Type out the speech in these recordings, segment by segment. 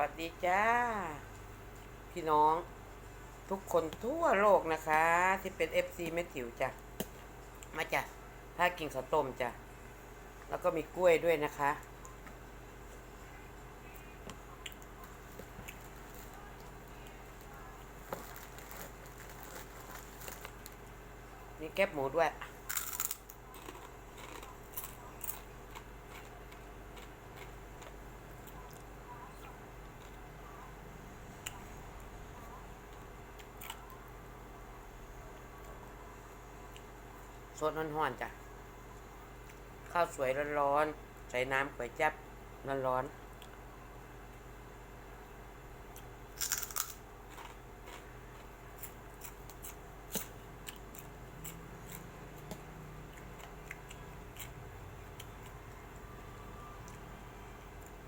วัสดีจ้า พี่น้องทุกคนทั่วโลกนะคะ ที่เป็น FC แม่จิ๋วจ้ะ มาจ้ะถ้ากินข้าวต้มจ้ะ แล้วก็มีกล้วยด้วยนะคะ มีแคบหมูด้วย สดร้อนๆจ้ะ ข้าวสวยร้อนๆ ใส่น้ำก๋วยจับร้อนๆ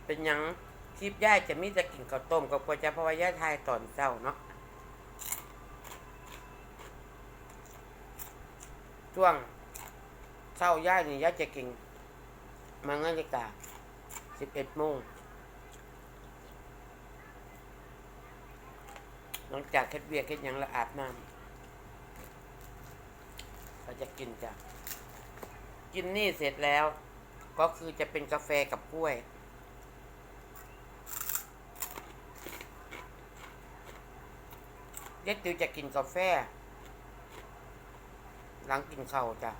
เป็นยังคลิปย่ายจะมีแต่กินข้าวต้มกับก๋วยจับเพราะว่าย่าทายตอนเช้าเนาะ ช่วงเช้าย่ายนี่ย่าจะกินมังนาฬิกาสิบเอ็ดโมงหลังจากเค็ดเวียกเคล็ดยังละอาบน้ำก็จะกินจ้ะกินนี่เสร็จแล้ว ก็คือจะเป็นกาแฟกับกล้วย เด็กติวจะกินกาแฟ หลังกินข้าวจ้ะ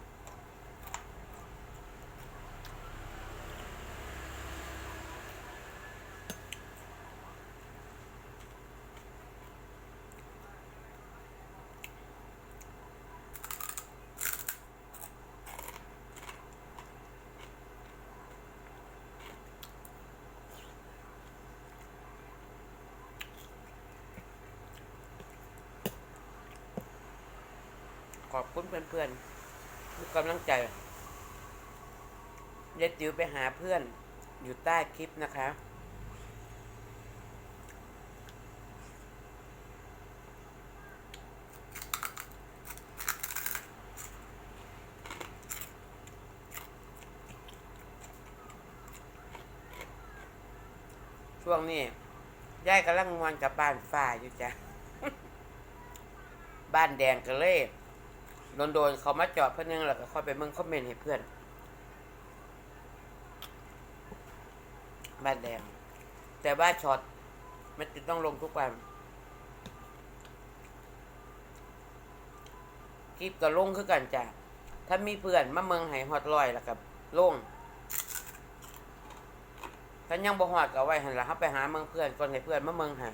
ขอบคุณเพื่อนๆทุกกำลังใจเด็ดจิ๋วไปหาเพื่อนอยู่ใต้คลิปนะคะ ช่วงนี้ยายกำลังมวนกับบ้านฝ่าอยู่จ้ะ บ้านแดงกันเลย โดนโดนๆเขามาจอดเพื่อนนึงแล้วก็ค่อยไปเมึงคอมเมนต์ให้เพื่อนบ้านแดงแต่ว่าช็อตมันจะต้องลงทุกวันคลิปก็ลงคือกันจ้ะถ้ามีเพื่อนมาเมืองไห้ฮอดลอยแล้วกับลงถ้ายังบ่ฮอดก็ไว้หันละครับไปหาเมืองเพื่อนก่อนให้เพื่อนมาเมืองไห้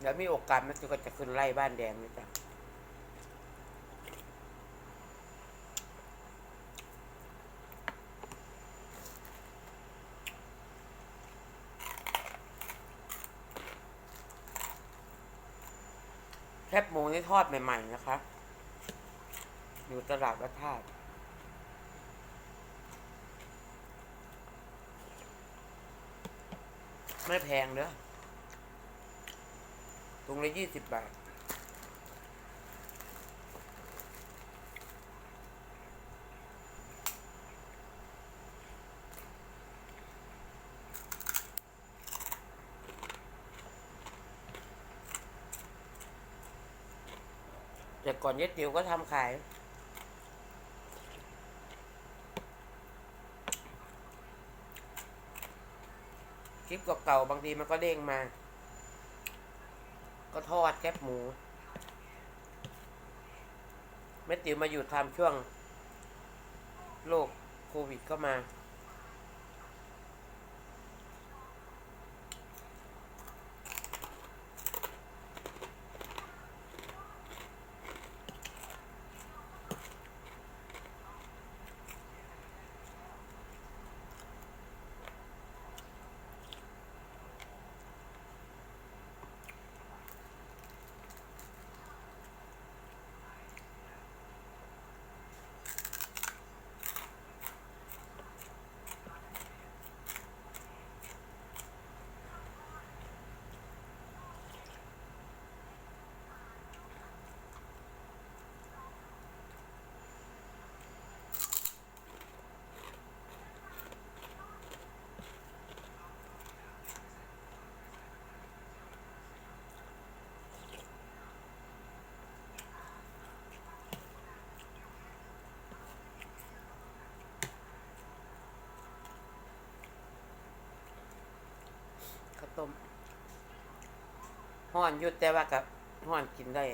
เดี๋ยวมีโอกาสมันก็จะขึ้นไล่บ้านแดงนะจ๊ะแคบหมูนี่ทอดใหม่ ๆ นะคะ อยู่ตลาดวัดธาตุไม่แพงเด้อ ถุงละยี่สิบบาท แต่ก่อนเย็ดติ๋วก็ทำขายคลิปเก่าๆบางทีมันก็เด้งมา ก็ทอดแคบหมูแม่ติ๋วมาอยู่ทำช่วงโรคโควิดก็มา มห่อนยุดแต่ว่ากับห่อนกินได้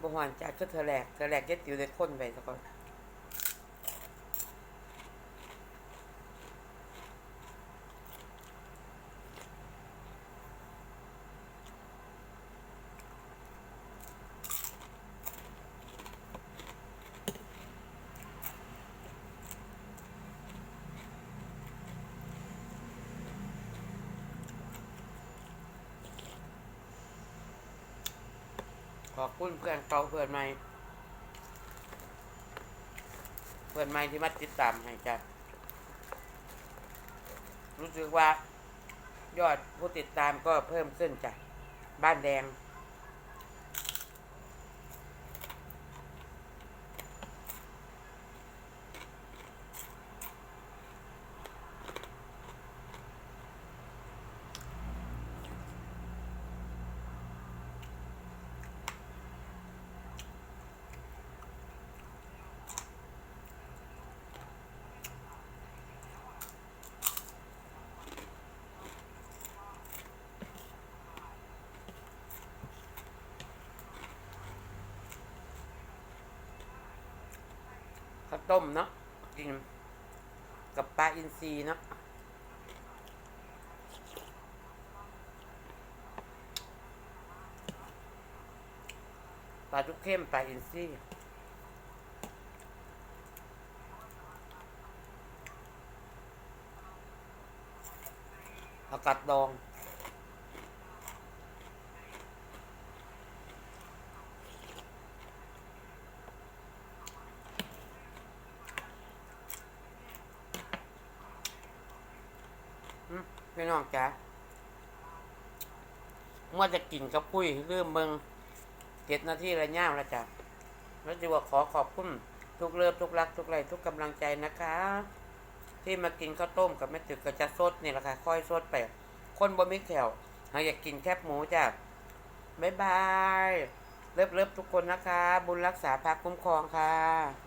บ่ห่อนจัดก็เธอแหลกเธอแหลกเย็ดติวได้ข้นไปซะก่อน อบคุณเพื่อนเก่าเพื่อนใหม่ เพื่อนใหม่ที่มาติดตามให้จ้ะรู้สึกว่ายอดผู้ติดตามก็เพิ่มขึ้นจ้ะ บ้านแดง ต้มเนาะกินกับปลาอินทรีเนาะปลาทุกเข้มปลาอินทรีอากาศดอง พี่น้องจ๋าเมื่อจะกินกับปุ้ยเริ่มเบิงเจ็ดนาทีละย่ามแล้วจ้ะแล้วจะว่าขอขอบคุณทุกเลิฟทุกรัก ทุกไรทุกกำลังใจนะคะ ที่มากินข้าวต้มกับแม่ตึกก็จะสดนี่แหละค่ะค่อยสดไปคนบ่มีแขวหากอยากกินแคบหมูจ้ะบ๊ายบายเลิฟเลิฟทุกคนนะคะ บุญรักษาภาคคุ้มครองค่ะ